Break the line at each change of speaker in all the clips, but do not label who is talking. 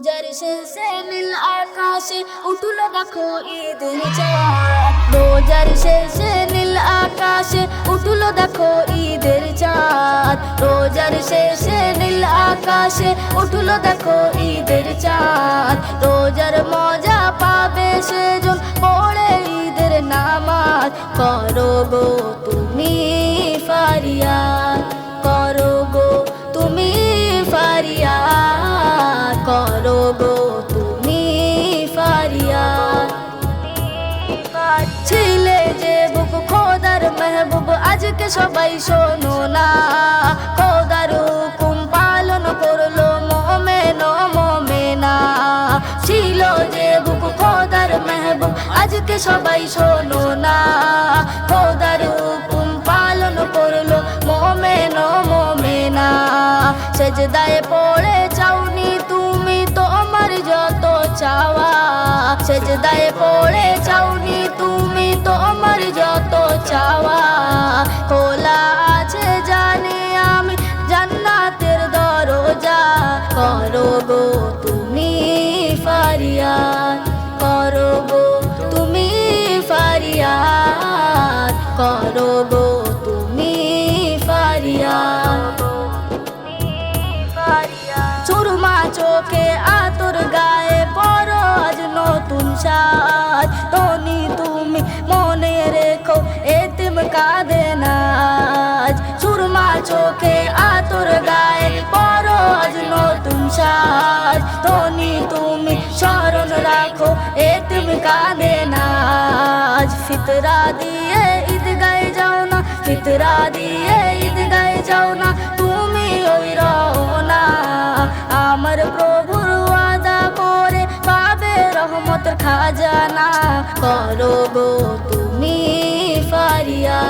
রোজার শেষে নীল আকাশে উঠল দেখো ঈদের চাঁদ। রোজার শেষে নীল আকাশে উঠল দেখো ঈদের চাঁদ। রোজার শেষে নীল আকাশে উঠল দেখো ঈদের চাঁদ। রোজার মজা পাবে সেজন করো গো তুমি ফারিয়াদ। ছিলে যে বুক খোদার মেহবুব, আজকে সবাই শোনো না। খোদার হুকুম পালন করল মোমেন মোমেনা। ছিল যে বুক খোদার মেহবুব, আজকে সবাই শোনো না। খোদার হুকুম পালন করল মোমেন মোমেনা। সেজদায় পড়ে সেজদায় পড়ে চাওনি তুমি তোমার যত চাওয়া। সাজ তনি তুমি মনে রেখো, এতিম কাঁদে নাজ। সুরমা চোখে আতর গায়ে পর আজ নতুন সাজ। তনি তুমি স্মরণ রাখো, এতিম কাঁদে নাজ। ফিতরা দিয়ে ঈদ গায়ে যাও না, ফিতরা দিয়ে ঈদ গায়ে যাও না। খাজানা করো তুমি ফারিয়া,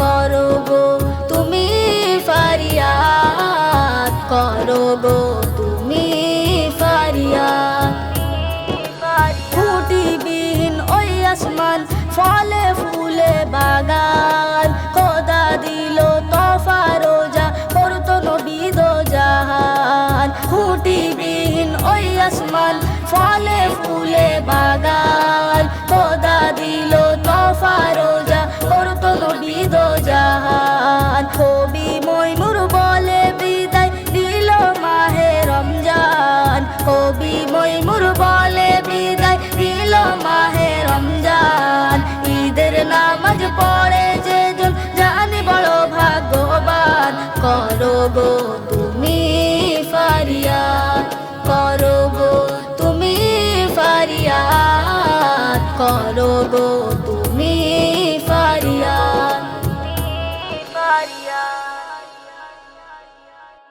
করো তুমি ফারিয়া, করো তুমি ফারিয়া। খুঁটিবিহীন ওই আসমান, ফলে ফুলে বাগান দিল তোফা রোজা খুঁটিবিহীন ওই আসমান, ফুলে গো তুমি ফারিয়াদ করো গো তুমি ফারিয়াদ করো গো